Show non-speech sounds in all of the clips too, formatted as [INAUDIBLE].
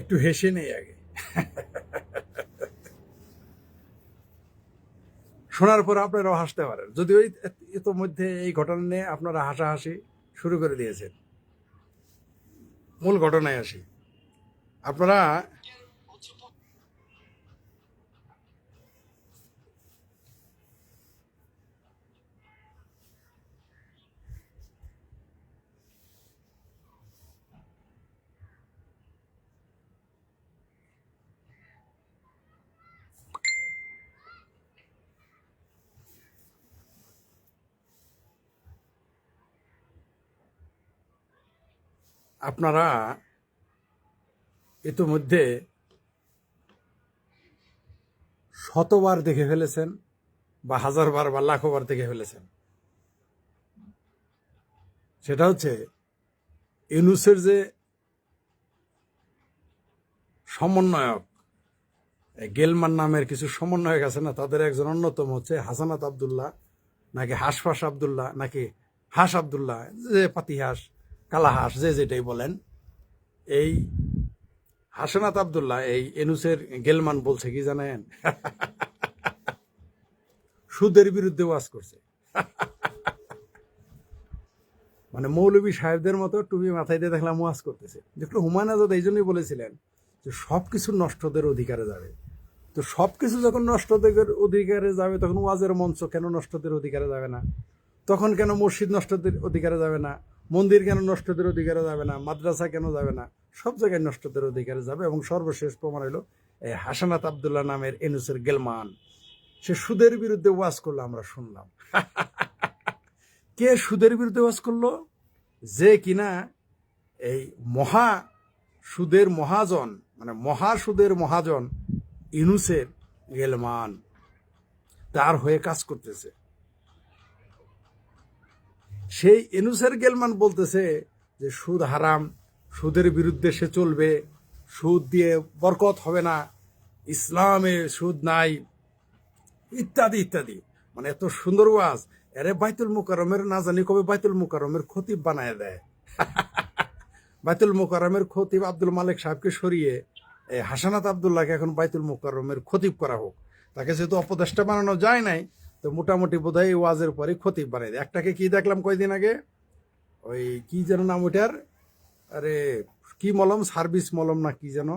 একটু হেসে নেই আগে। শোনার পর আপনারাও হাসতে পারেন। যদি ওই ইতোমধ্যে এই ঘটনা নিয়ে আপনারা হাসাহাসি শুরু করে দিয়েছেন, মূল ঘটনায় আসি। আপনারা আপনারা ইতোমধ্যে শতবার দেখে ফেলেছেন বা হাজারবার বা লাখোবার দেখে ফেলেছেন। সেটা হচ্ছে ইউনুসের যে সমন্বয়ক গেলমান নামের কিছু সমন্বয়ক আছে না, তাদের একজন অন্যতম হচ্ছে হাসানাত আবদুল্লাহ, নাকি হাসফাস আবদুল্লাহ, নাকি হাস আবদুল্লাহ, যে পাতি হাঁস কালা হাঁস যে যেটাই বলেন, এই হাসনাত আবদুল্লাহ, এই এনুসের গেলমান বলছে, কি জানেন? সুদের বিরুদ্ধে ওয়াজ করছে। মানে মৌলবী সাহেবদের মতো টুপি মাথায় দিয়ে দেখলাম ওয়াজ করতেছে। দেখল হুমায়ুন আজাদ এই জন্যই বলেছিলেন যে সব কিছু নষ্টদের অধিকারে যাবে। তো সব কিছু যখন নষ্টদের অধিকারে যাবে, তখন ওয়াজের মঞ্চ কেন নষ্টদের অধিকারে যাবে না? তখন কেন মসজিদ নষ্টদের অধিকারে যাবে না? মন্দির কেন নষ্টদের অধিকারে যাবে না? মাদ্রাসা কেন যাবে না? সব জায়গায় নষ্টদের অধিকারে যাবে এবং সর্বশেষ প্রমাণ হলো এই হাসানাত আবদুল্লাহ নামের এনুসের গেলমান। সে সুদের বিরুদ্ধে ওয়াজ করল, আমরা শুনলাম। [LAUGHS] কে সুদের বিরুদ্ধে ওয়াজ করল? যে কিনা এই মহা সুদের মহাজন মানে মহা সুদের মহাজন ইনুসের গেলমান। তার হয়ে কাজ করতেছে। সেই এনুসের গেলমান বলতেছে যে সুদ হারাম, সুদের বিরুদ্ধে সে চলবে, সুদ দিয়ে বরকত হবে না, ইসলামে সুদ নাই, ইত্যাদি ইত্যাদি। মানে এত সুন্দর ওয়াজ। এরে বাইতুল মুকারমের না জানি কবে বাইতুল মুকারমের খতিব বানায় দেয়। [LAUGHS] বাইতুল মুকারমের খতিব আব্দুল মালিক সাহেবকে সরিয়ে হাসানাত আবদুল্লাহকে এখন বাইতুল মুকারমের খতিব করা হোক। তাকে যেহেতু অপদেষ্টা বানানো যায় নাই তো মোটামুটি বোধহয় এই ওয়াজের পরে ক্ষতি বানাই দেয়। একটাকে কি দেখলাম কয়দিন আগে? ওই কি যেন নাম ওটার আরে, কি মলম? সার্ভিস মলম না কি যেন?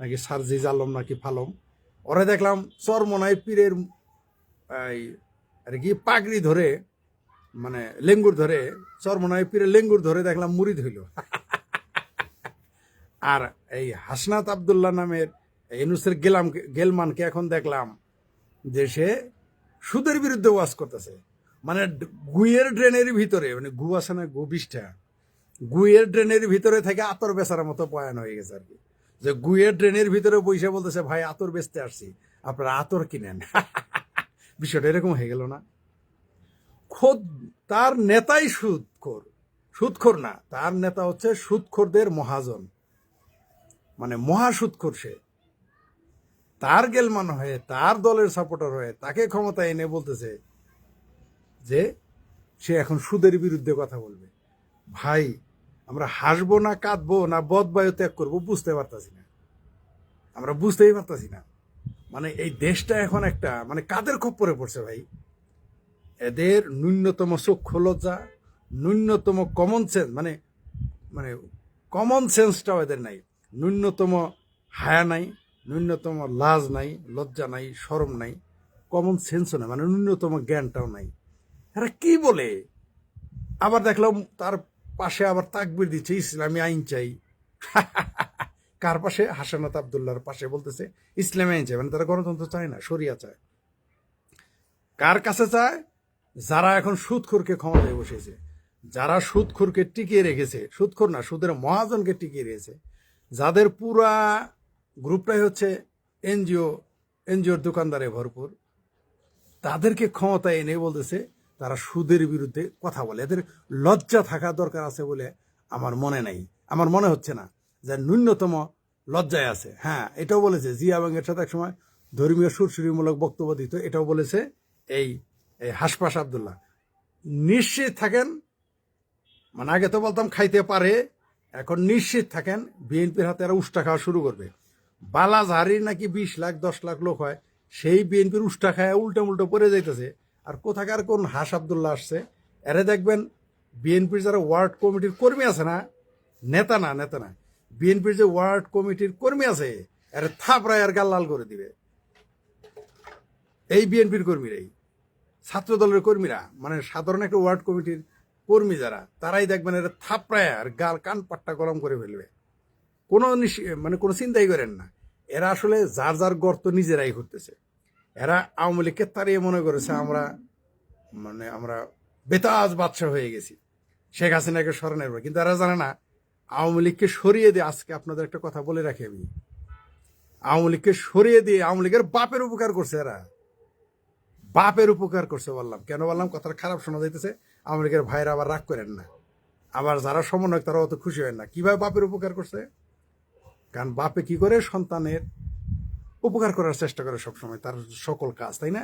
নাকি সার্জিজ আলম নাকি ফালম? ওরা দেখলাম চরমনায় পীরের, এই, আর কি পাগড়ি ধরে মানে লেঙ্গুর ধরে, চরমনায় পীরের লেঙ্গুর ধরে দেখলাম মুড়ি ধইল। [LAUGHS] আর এই হাসনাত আবদুল্লাহ নামের ইনুসের গেলাম, গেলমানকে এখন দেখলাম যে সে সুদের বিরুদ্ধে ওয়াজ করতেছে। মানে গুইয়ের ড্রেনের ভিতরে মানে গু আছে না গু বিষ্ঠা গুইয়ের ড্রেনের ভিতরে থেকে আতর বেচার মতো পয়ান হয়ে গেছে আর কি। যে গুইয়ের ড্রেনের ভিতরে বসে বলতেছে, ভাই, আতর বেচতে আসছি, আপনারা আতর কিনেন। [LAUGHS] বিষয়টা এরকম হয়ে গেল না। খোদ, তার নেতাই সুদখোর। সুদখোর না, তার নেতা হচ্ছে সুদখোরদের মহাজন। মানে মহা সুদখোর সে। তার গেলমান হয়ে, তার দলের সাপোর্টার হয়ে, তাকে ক্ষমতা এনে বলতেছে যে সে এখন সুদের বিরুদ্ধে কথা বলবে। ভাই, আমরা হাসবো না কাঁদবো না বদবায়ু ত্যাগ করব বুঝতে পারতাছি না। আমরা বুঝতেই পারতাছি না। মানে এই দেশটা এখন একটা মানে কাদের খপ্পরে পড়ছে ভাই? এদের ন্যূনতম চক্ষু লজ্জা, ন্যূনতম কমন সেন্স মানে মানে কমন সেন্সটাও এদের নাই। ন্যূনতম হায়া নাই। ন্যূনতম লাজ নাই, লজ্জা নাই, শরম নাই কমন সেন্সও নাই মানে ন্যূনতম জ্ঞানটাও নাই। এরা কি বলে? আবার দেখলাম তার পাশে আবার তাকবির দিচ্ছে, ইসলামী আইন চাই। [LAUGHS] কার পাশে? হাসানাত আবদুল্লার পাশে বলতেছে, ইসলামী আইন চাই। মানে তারা গণতন্ত্র চায় না সরিয়া চায়। কার কাছে চায়? যারা এখন সুদখোরকে ক্ষমতায় বসেছে, যারা সুদখোরকে টিকিয়ে রেখেছে সুদখোর না, সুদের মহাজনকে টিকিয়ে রেখেছে, যাদের পুরা গ্রুপটাই হচ্ছে এনজিও, এনজিওর দোকানদারে ভরপুর। তাদেরকে ক্ষমতায় এনে বলতেছে, তারা সুদের বিরুদ্ধে কথা বলে। এদের লজ্জা থাকা দরকার আছে বলে আমার মনে নাই। আমার মনে হচ্ছে না যে ন্যূনতম লজ্জায় আছে। হ্যাঁ এটাও বলেছে। জিয়া ব্যাংকের সাথে একসময় ধর্মীয় সুরসুরিমূলক বক্তব্য দিত। এটাও বলেছে এই এই হাসপাস আবদুল্লাহ। নিশ্চিত থাকেন মানে আগে তো বলতাম খাইতে পারে, এখন নিশ্চিত থাকেন, বিএনপির হাতে এরা উষ্টা খাওয়া শুরু করবে। বালাজাহারির নাকি বিশ লাখ, দশ লাখ লোক হয়, সেই বিএনপির উষ্টা খায় উল্টো উল্টো পড়ে যাইতেছে। আর কোথাকার কোন হাস আবদুল্লাহ আসছে? এরা দেখবেন, বিএনপির যারা ওয়ার্ড কমিটির কর্মী আছে না, নেতা না নেতা না, বিএনপির যে ওয়ার্ড কমিটির কর্মী আছে, এরা থাপড়ায় আর গাল লাল করে দিবে। এই বিএনপির কর্মীরাই ছাত্র দলের কর্মীরা মানে সাধারণ একটা ওয়ার্ড কমিটির কর্মী যারা, তারাই দেখবেন এরা থাপড়ায় আর গাল কান পাট্টা গরম করে ফেলবে। কোনো মানে কোনো চিন্তাই করেন না। এরা আসলে যার যার গর্ত নিজেরাই করতেছে এরা আওয়ামী লীগকে তাড়িয়ে মনে করেছে, আমরা মানে আমরা বেতাজ বাদশা হয়ে গেছি। শেখ হাসিনাকে স্মরণের পর। কিন্তু এরা জানে না, আওয়ামী লীগকে সরিয়ে দিয়ে, আজকে আপনাদের একটা কথা বলে রাখি আমি। আওয়ামী লীগকে সরিয়ে দিয়ে, আওয়ামী লীগের বাপের উপকার করছে এরা। বাপের উপকার করছে বললাম। কেন বললাম? কথাটা খারাপ শোনা যাইতেছে। আওয়ামী লীগের ভাইরা আবার রাগ করেন না। আবার যারা সমন্বয়ক তারা অত খুশি হয় না। কীভাবে বাপের উপকার করছে? কারণ বাপে কি করে? সন্তানের উপকার করার চেষ্টা করে সবসময়, তার সকল কাজ, তাই না?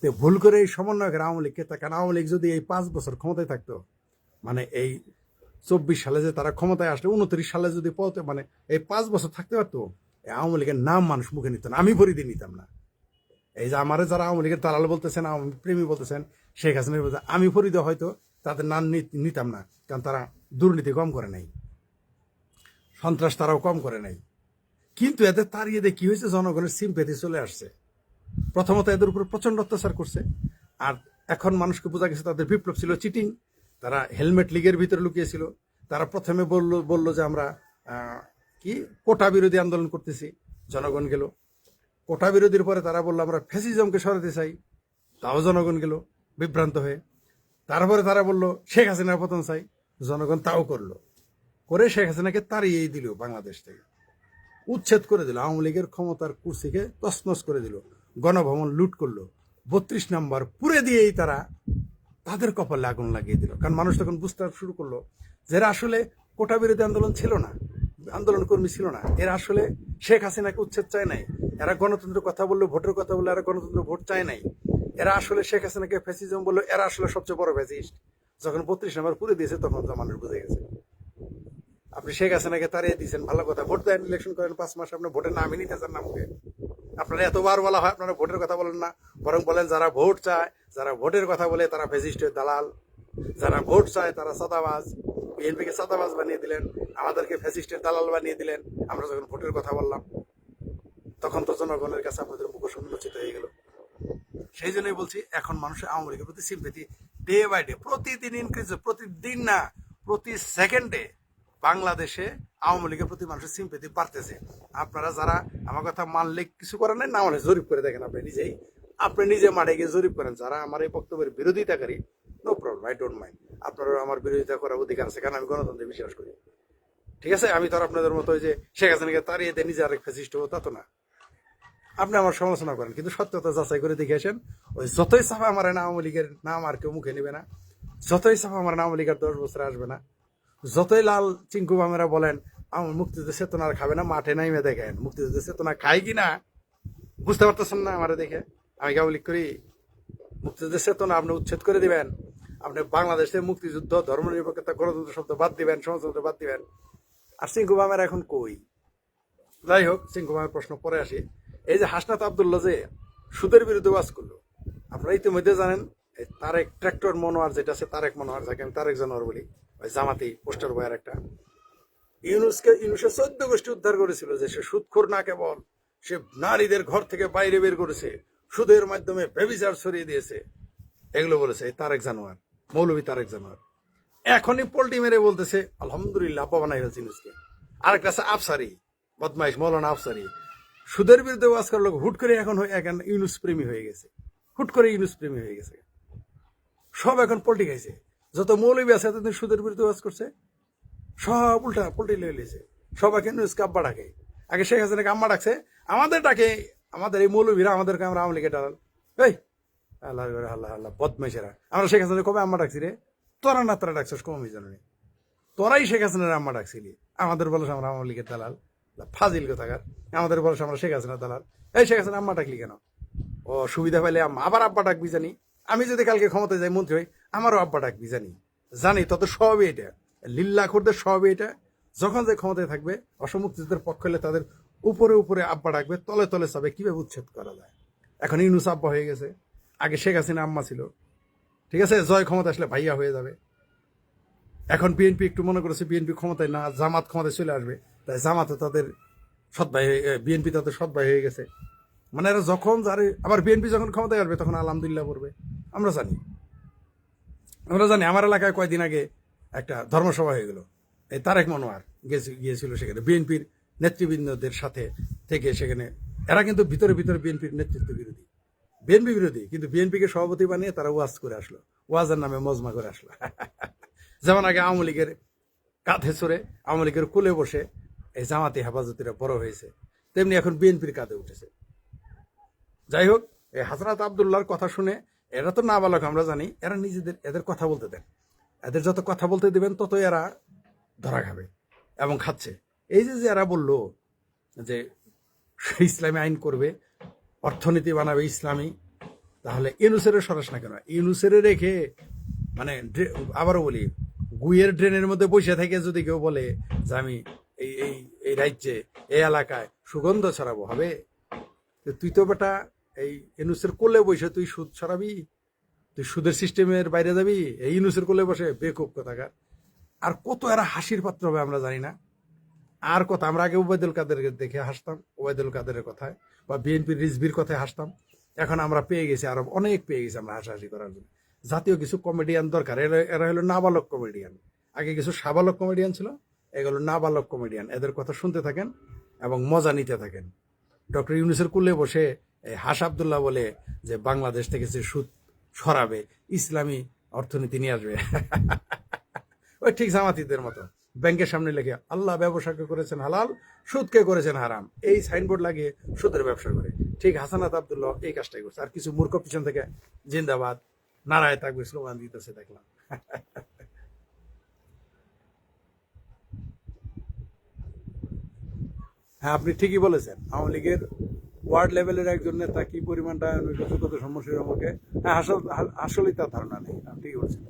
তো ভুল করে এই সমন্বয়কের আওয়ামী লীগকে কারণ আওয়ামী লীগ যদি এই পাঁচ বছর ক্ষমতায় থাকতো মানে এই চব্বিশ সালে যে তারা ক্ষমতায় আসলে, উনত্রিশ সালে যদি পৌঁছে মানে এই পাঁচ বছর থাকতে পারতো, এই আওয়ামী লীগের নাম মানুষ মুখে নিত না, আমি পরিধি নিতাম না। এই যে আমারে যারা আওয়ামী লীগের দালাল বলতেছেন, আওয়ামী প্রেমী বলতেছেন, শেখ হাসিনার আমি ফরিদে হয়তো তাদের নাম নিতাম না, কারণ তারা দুর্নীতি কম করে নাই। সন্ত্রাস তারাও কম করে নাই। কিন্তু এদের তাড়িয়ে দিয়ে কি হয়েছে? জনগণের সিম্পেথি চলে আসছে। প্রথমত এদের উপর প্রচণ্ড অত্যাচার করছে। আর এখন মানুষকে বোঝা গেছে তাদের বিপ্লব ছিল চিটিং তারা হেলমেট লিগের ভিতরে লুকিয়েছিল। তারা প্রথমে বলল বলল যে আমরা কি? কোটা বিরোধী আন্দোলন করতেছি। জনগণ গেল। কোটা বিরোধীর পরে তারা বলল, আমরা ফ্যাসিজমকে সরাতে চাই। তাও জনগণ গেল, বিভ্রান্ত হয়ে। তারপরে তারা বলল, শেখ হাসিনার পতন চাই। জনগণ তাও করল। করে শেখ হাসিনাকে তাড়িয়েই দিল বাংলাদেশ থেকে। উচ্ছেদ করে দিল, আওয়ামী লীগের ক্ষমতার কুর্সিকে তছনছ করে দিল, গণভবন লুট করল, বত্রিশ নাম্বার পুরে দিয়েই তারা তাদের কপালে আগুন লাগিয়ে দিল। কারণ মানুষ তখন বুঝতে শুরু করল যে এরা আসলে কোটা বিরোধী আন্দোলন ছিল না, আন্দোলন কর্মী ছিল না। এরা আসলে শেখ হাসিনাকে উচ্ছেদ চায় নাই। এরা গণতন্ত্রের কথা বলল, ভোটের কথা বলল এরা গণতন্ত্র ভোট চায় নাই। এরা আসলে শেখ হাসিনাকে ফ্যাসিজম বলল, এরা আসলে সবচেয়ে বড় ফ্যাসিস্ট যখন বত্রিশ নাম্বার পুরে দিয়েছে, তখন মানুষ বুঝে গেছে। আপনি শেখ হাসিনাকে তাড়িয়ে দিয়েছেন, ভালো কথা। ভোট দেন ইলেকশন করেন, পাঁচ মাস আপনার ভোটের নামই নিতে চান না মুখে আপনারা এতবার বলা হয়, আপনারা ভোটের কথা বলেন না। বরং বলেন, যারা ভোট চায়, যারা ভোটের কথা বলে, তারা ফেসিস্টের দালাল। যারা ভোট চায়, তারা সাদাবাজ। বিএনপিকে সাদাবাজ বানিয়ে দিলেন, আমাদেরকে ফ্যাসিস্টের দালাল বানিয়ে দিলেন। আমরা যখন ভোটের কথা বললাম, তখন তো জনগণের কাছে আপনাদের মুখ উন্মোচিত হয়ে গেল। সেই জন্যই বলছি, এখন মানুষের আওয়ামী লীগের প্রতি সিম্পেথি ডে বাই ডে প্রতিদিন ইনক্রিজ প্রতিদিন না, প্রতি সেকেন্ডে বাংলাদেশে আওয়ামী লীগের প্রতি মানুষের সিম্পেথি বাড়তেছে। আপনারা যারা আমার কথা মানলে কিছু করেন নাই, না মানে জরিপ করে দেখেন আপনি নিজেই। আপনি নিজে মাঠে গিয়ে জরিপ করেন, যারা আমার এই বক্তব্যের বিরোধিতাকারী no problem I don't mind আপনারও আমার বিরোধিতা করার অধিকার আছে, কারণ আমি গণতন্ত্রে বিশ্বাস করি। ঠিক আছে? আমি তো আপনাদের মতো যে শেখ হাসিনাকে তাড়িয়ে দিয়ে, নিজে আরেক ফেসিস্ট হব, তা তো না। আপনি আমার সমালোচনা করেন, কিন্তু সত্যতা যাচাই করে দেখে আসেন, ওই যতই সাফা আমার না আওয়ামী লীগের নাম আর কেউ মুখে নেবে না, যতই সাফা আমার আওয়ামী লীগের দশ বছর আসবে না। যতই লাল চিঙ্কু বামেরা বলেন, আমার মুক্তিযুদ্ধ চেতনা আর খাবে না, মাঠে নাইমে দেখেন মুক্তিযুদ্ধ চেতনা খাই কি না? বুঝতে পারতেছেন না আমার দেখে। আমি কেবল করি, মুক্তিযুদ্ধের চেতনা আপনি উচ্ছেদ করে দিবেন। আপনি বাংলাদেশে মুক্তিযুদ্ধ ধর্মনিরপেক্ষতা গণতন্ত্র শব্দ বাদ দিবেন, সমাজতন্ত্র বাদ দিবেন। আর চিঙ্কু বামেরা এখন কই? যাই হোক চিঙ্কু বামের প্রশ্ন পরে আসি। এই যে হাসনাত আবদুল্লাহ যে সুদের বিরুদ্ধে ওয়াজ করল, আপনারা ইতিমধ্যে জানেন তারেক ট্র্যাক্টর মনোয়ার যেটা আছে, তারেক মনোয়ার, যাকে আমি তারেক জানোয়ার বলি জামাতি পোস্টার বয়ের একটা। ইউনুসকে, ইউনুসে চোদ্দ গোষ্ঠী উদ্ধার করেছিল যে সে সুদখোর না কেবল, সে নারীদের ঘর থেকে বাইরে বের করেছে, সুদের মাধ্যমে বেবিচার ছড়িয়ে দিয়েছে। এগুলো বলেছে তারেক জানোয়ার, মৌলভী তারেক জানোয়ার। এখনই পোল্টি মেরে বলতেছে, আলহামদুলিল্লাহ, আব্বা বানাই হয়েছে ইউনুসকে। আরেকটা আছে আফসারি, বদমাইশ মৌলানা আফসারি। সুদের বিরুদ্ধে ওয়াজ করার লোক হুট করে এখন এখন ইউনুস প্রেমী হয়ে গেছে। হুট করে ইউনুস প্রেমী হয়ে গেছে। সব এখন পোল্টি খাইছে। যত মৌলবী আছে, এতদিন সুদের বিরুদ্ধে ওয়াজ করছে, সব উল্টা পোল্টি লয়ে লিয়েছে সব এখন ইউনুসকে আব্বা ডাকে আগে শেখ হাসিনাকে আম্মা ডাকছে, আমাদের ডাকে, আমাদের এই মৌলবীরা, আমাদেরকে আমরা লীগের ডালাল এই, আল্লাহ আল্লাহ আল্লাহ, বদমাইশেরা। আমরা শেখ হাসিনা কবে আম্মা ডাকছি রে? তোরা না তোরা ডাকছিস কম জানি। তোরাই শেখ হাসিনার আম্মা ডাকছিলি। আমাদের বলস আমরা লীগের দালাল। ফাজিল কোথাকার। আমাদের বলস আমরা শেখ হাসিনার দালাল। এই শেখ হাসিনা আম্মা ডাকলি কেন? ও সুবিধা পাইলে আম্মা, আবার আব্বা ডাকবি জানি। আমি যদি কালকে ক্ষমতায় যাই, মন্ত্রী হই, আমারও আব্বা ডাকবি, জানি। জানি, তত সবই এটা। লিল্লা করতে সবই এটা। যখন যে ক্ষমতায় থাকবে, অসমুক্তিদের পক্ষ হলে তাদের উপরে উপরে আব্বা ডাকবে, তলে তলে চাবে, কীভাবে উচ্ছেদ করা যায়? এখন ইউনুস আব্বা হয়ে গেছে। আগে শেখ হাসিনা আম্মা ছিল। ঠিক আছে? জয় ক্ষমতা আসলে ভাইয়া হয়ে যাবে। এখন বিএনপি একটু মনে করেছে, বিএনপি ক্ষমতায় না, জামাত ক্ষমতায় চলে আসবে। তাই জামাতে তাদের সৎ ভাই বিএনপি তাদের সৎ ভাই হয়ে গেছে। মানে এরা যখন যারে আবার বিএনপি যখন ক্ষমতায় আসবে, তখন আলহামদুলিল্লাহ করবে আমরা জানি। আমরা জানি আমার এলাকায় কয়দিন আগে একটা ধর্মসভা হয়ে গেল। এই তারেক মনোয়ার গিয়েছিল সেখানে। বিএনপির নেতৃবৃন্দদের সাথে থেকে সেখানে, এরা কিন্তু ভিতরে ভিতরে বিএনপির নেতৃত্ব বিরোধী। বিএনপি বিরোধী, কিন্তু বিএনপিকে সভাপতি বানিয়ে তারা ওয়াজ করে আসলো। ওয়াজের নামে মজমা করে আসলো। [LAUGHS] যেমন আগে আওয়ামী লীগের কাঁধে চড়ে আওয়ামী লীগের কোলে বসে এই জামাতি হেফাজতিরা বড় হয়েছে। তেমনি এখন বিএনপির কাঁধে উঠেছে। যাই হোক, এই হাসরাত আবদুল্লাহর কথা শুনে এরা তো নাবালক, আমরা জানি। এরা নিজেদের, এদের কথা বলতে দেন। এদের যত কথা বলতে দেবেন তত এরা ধরা খাবে এবং খাচ্ছে। এই যে এরা বলল যে ইসলামী আইন করবে, অর্থনীতি বানাবে ইসলামী, তাহলে ইউনুসের সরাস না কেন? ইউনুসের রেখে মানে আবারও বলি গুইয়ের ড্রেনের মধ্যে বসে থেকে যদি কেউ বলে যে আমি এই এই রাজ্যে, এই এলাকায় সুগন্ধ ছড়াবো, হবে? তুই তো বেটা এই ইনুসের কোলে বসে তুই সুদ ছড়াবি, তুই সুদের সিস্টেমের বাইরে যাবি, এই ইনুসের কোলে বসে বেকুব কোথাকার। আর কত এরা হাসির পাত্র হবে আমরা জানি না। আর কথা, আমরা আগে ওবায়দুল কাদেরকে দেখে হাসতাম, ওবায়দুল কাদেরের কথায়, বা বিএনপির রিজবির কথায় হাসতাম। এখন আমরা পেয়ে গেছি, আরও অনেক পেয়ে গেছি আমরা হাসাহাসি করার জন্য। জাতীয় কিছু কমেডিয়ান দরকার, এরা হলো নাবালক কমেডিয়ান আগে কিছু সাবালক কমেডিয়ান ছিল, এগুলো নাবালক কমেডিয়ান এদের কথা শুনতে থাকেন এবং মজা নিতে থাকেন। ডক্টর ইউনুসের কুলে বসে হাস আবদুল্লাহ বলে যে বাংলাদেশ থেকে যে সুদ সরাবে ইসলামী অর্থনীতি নিয়ে আসবে। [LAUGHS] ওই ঠিক জামাতিদের মতো। ব্যাংকের সামনে লেগে আল্লাহ ব্যবসাকে করেছেন হালাল, সুদকে করেছেন হারাম। এই সাইনবোর্ড লাগিয়ে সুদের ব্যবসা করে। ঠিক হাসানাত আবদুল্লাহ এই কাজটাই করছে। আর কিছু মূর্খ পিছন থেকে জিন্দাবাদ, নারায় থাকবে স্লোগান দিতেছে, দেখলাম। [LAUGHS] হ্যাঁ আপনি ঠিকই বলেছেন। আওয়ামী লীগের ওয়ার্ড লেভেলের একজন নেতা কি পরিমাণটা কত সম্মুখীন আমাকে হ্যাঁ আসল আসলেই তার ধারণা নেই, আপনি ঠিকই বলেছেন?